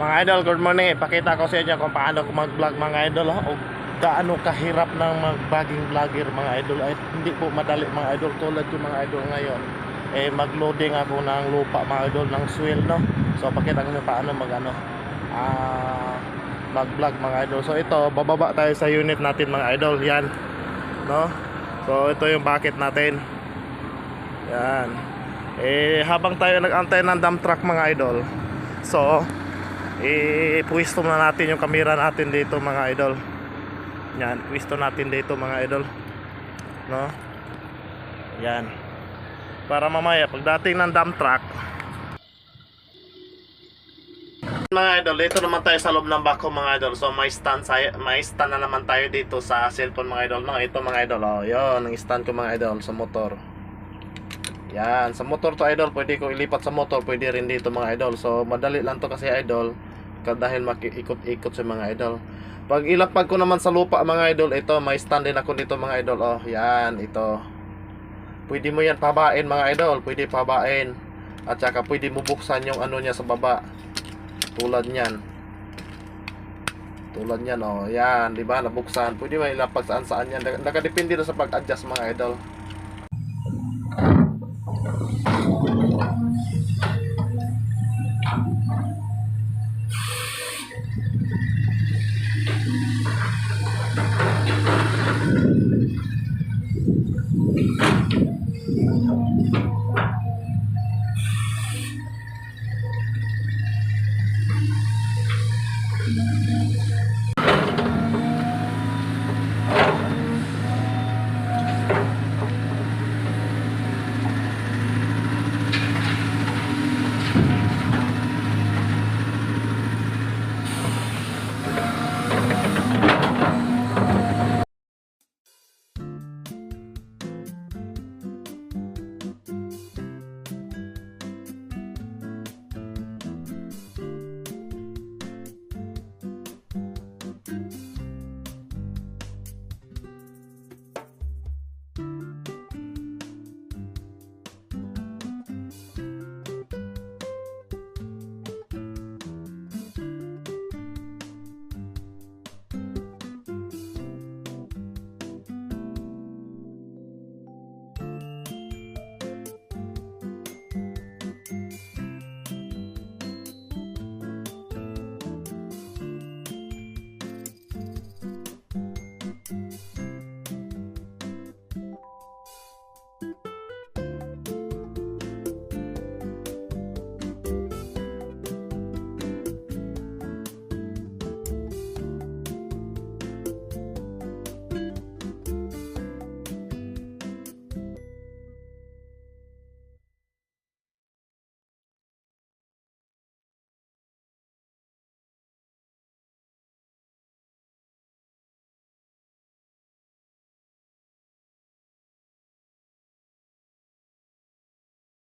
Mga idol, good morning. Ipakita ko sa inyo kung paano mag-vlog mga idol. O gaano kahirap ng mag-vlogging vlogger mga idol. Ay, hindi po madali mga idol. Tulad yung mga idol ngayon. Eh, mag-loading ako ng lupa mga idol, ng swell no. So, pakita ko na paano mag ano. Ah, mag-vlog mga idol. So, ito, bababa tayo sa unit natin mga idol. Yan. No? So, ito yung bucket natin. Yan. Eh, habang tayo nag-antay ng dump truck mga idol. So, eh, pwisto na natin yung kamera natin dito mga idol. Yan, pwisto natin dito mga idol. No? Yan. Para mamaya, pagdating ng dump truck, mga idol, dito naman tayo sa loob ng bako mga idol. So may stand sa may stand na naman tayo dito sa cellphone mga idol. No, ito mga idol. Oh, 'yon, ang stand ko mga idol sa motor. Yan, sa motor to idol, pwede ko ilipat sa motor, pwede rin dito mga idol. So madali lang to kasi idol, dahil makiikot-ikot sa mga idol. Pag ilapag ko naman sa lupa mga idol ito may stand din ako dito mga idol. Oh yan ito. Pwede mo yan pabain mga idol. Pwede pabain. At saka pwede mo buksan yung ano niya sa baba. Tulad niyan. Tulad niyan oh yan di ba? Nabuksan. Pwede mo ilapag saan saan yan. Nakadepende na sa pag-adjust mga idol. う。